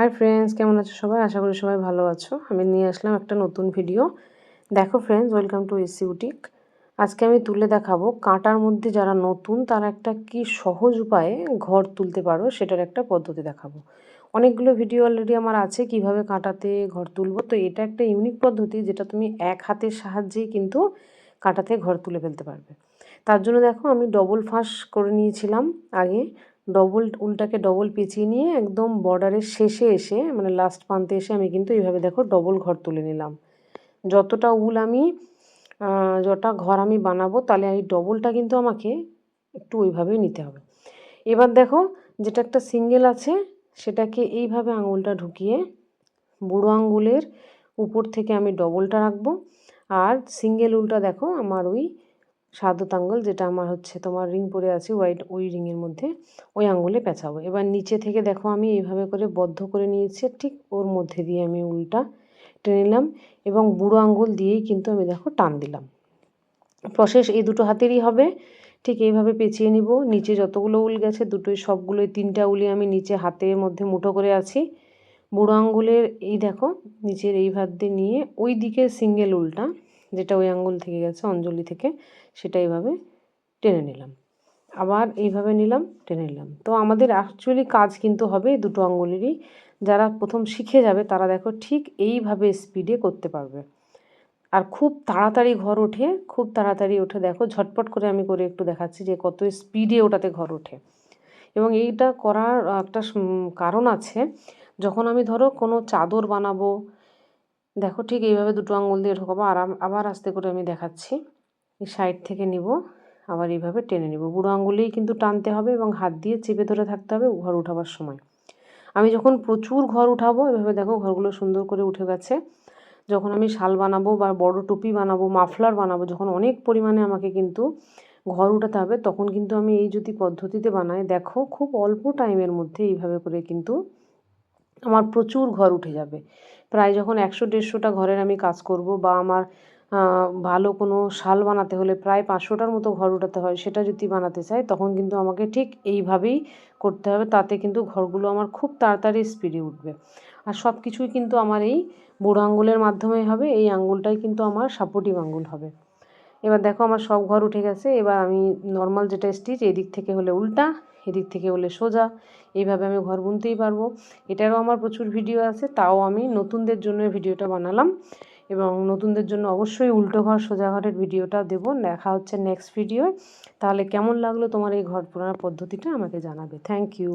Hi friends কেমন আছো সবাই? আশা করি সবাই ভালো আছো। আমি নিয়ে আসলাম একটা নতুন ভিডিও দেখো ফ্রেন্ডস ওয়েলকাম টু এসি উটিক আজকে আমি তুলে দেখাবো কাঁটার মধ্যে যারা নতুন, তারা একটা কি সহজ উপায়ে ঘর তুলতে পারো সেটার একটা পদ্ধতি দেখাবো। অনেকগুলো ভিডিও অলরেডি আমার আছে কীভাবে কাঁটাতে ঘর তুলবো। তো এটা একটা ইউনিক পদ্ধতি যেটা তুমি এক হাতের সাহায্যেই কিন্তু কাঁটাতে ঘর তুলে ফেলতে পারবে। তার জন্য দেখো আমি ডবল ফাঁস করে নিয়েছিলাম আগে। ডবল উলটাকে ডবল পেঁচিয়ে নিয়ে একদম বর্ডারের শেষে এসে মানে লাস্ট প্রান্তে এসে আমি কিন্তু এইভাবে দেখো ডবল ঘর তুলে নিলাম। যতটা উল আমি যটা ঘর আমি বানাবো, তাহলে এই ডবলটা কিন্তু আমাকে একটু ওইভাবেই নিতে হবে। এবার দেখো, যেটা একটা সিঙ্গেল আছে, সেটাকে এইভাবে আঙুলটা ঢুকিয়ে বুড়ো আঙুলের উপর থেকে আমি ডবলটা রাখব। আর সিঙ্গেল উলটা দেখো, আমার ওই সাদত আঙ্গুল যেটা আমার হচ্ছে তোমার রিং পরে আছে হোয়াইট ওই রিংয়ের মধ্যে ওই আঙ্গুলে পেঁচাবো। এবার নিচে থেকে দেখো আমি এইভাবে করে বদ্ধ করে নিয়েছি ঠিক ওর মধ্যে দিয়ে আমি উলটা টেনে নিলাম এবং বুড়ো আঙ্গুল দিয়েই কিন্তু আমি দেখো টান দিলাম। প্রসেস এই দুটো হাতেরই হবে, ঠিক এইভাবে পেঁচিয়ে নিব। নিচে যতগুলো উল গেছে দুটোই সবগুলোই তিনটা উলি আমি নিচে হাতের মধ্যে মুঠো করে আছি। বুড়ো আঙ্গুলের এই দেখো, নিচের এই ভাত দিয়ে নিয়ে ওই দিকের সিঙ্গেল উলটা যেটা ওই আঙ্গুল থেকে গেছে, অঞ্জলি থেকে, সেটা এইভাবে টেনে নিলাম। আবার এইভাবে নিলাম, টেনে নিলাম। তো আমাদের অ্যাকচুয়ালি কাজ কিন্তু হবে দুটো আঙ্গুলেরই। যারা প্রথম শিখে যাবে, তারা দেখো ঠিক এইভাবে স্পিডে করতে পারবে। আর খুব তাড়াতাড়ি ঘর ওঠে, খুব তাড়াতাড়ি ওঠে। দেখো ঝটপট করে আমি করে একটু দেখাচ্ছি যে কত স্পিডে ওটাতে ঘর ওঠে। এবং এইটা করার একটা কারণ আছে। যখন আমি ধরো কোনো চাদর বানাবো দেখো ঠিক এইভাবে দুটো আঙুল দিয়ে ঢোকাবো, আর আবার আস্তে করে আমি দেখাচ্ছি। এই সাইড থেকে নিব, আবার এইভাবে টেনে নিব। বুড়ো আঙুলেই কিন্তু টানতে হবে এবং হাত দিয়ে চেপে ধরে থাকতে হবে ঘর উঠাবার সময়। আমি যখন প্রচুর ঘর উঠাবো, এভাবে দেখো ঘরগুলো সুন্দর করে উঠে গেছে। যখন আমি শাল বানাবো বা বড় টুপি বানাবো, মাফলার বানাবো, যখন অনেক পরিমাণে আমাকে কিন্তু ঘর উঠাতে হবে, তখন কিন্তু আমি এই যদি পদ্ধতিতে বানাই, দেখো খুব অল্প টাইমের মধ্যে এইভাবে করে কিন্তু আমার প্রচুর ঘর উঠে যাবে। প্রায় যখন একশো, দেড়শোটা ঘরের আমি কাজ করব বা আমার ভালো কোনো শাল বানাতে হলে প্রায় পাঁচশোটার মতো ঘর উঠাতে হয়, সেটা যদি বানাতে চাই, তখন কিন্তু আমাকে ঠিক এইভাবেই করতে হবে, তাতে কিন্তু ঘরগুলো আমার খুব তাড়াতাড়ি স্পিডে উঠবে। আর সব কিছুই কিন্তু আমার এই বুড়ো আঙ্গুলের মাধ্যমে হবে, এই আঙ্গুলটাই কিন্তু আমার সাপোর্টিভ আঙ্গুল হবে। এবার দেখো আমার সব ঘর উঠে গেছে, এবার আমি নর্মাল যেটা স্টিচ এদিক থেকে হলে উল্টা এদিক থেকে হলে সোজা। এইভাবে আমি ঘর বুনতেই পারব। এটারও আমার প্রচুর ভিডিও আছে, তাও আমি নতুনদের জন্য ভিডিওটা বানালাম এবং নতুনদের জন্য অবশ্যই উল্টো ঘর, সোজা ঘরের ভিডিওটা দেব। দেখা হচ্ছে নেক্সট ভিডিও তাহলে কেমন লাগল তোমার এই ঘর পোড়ানোর পদ্ধতিটা আমাকে জানাবে। Thank you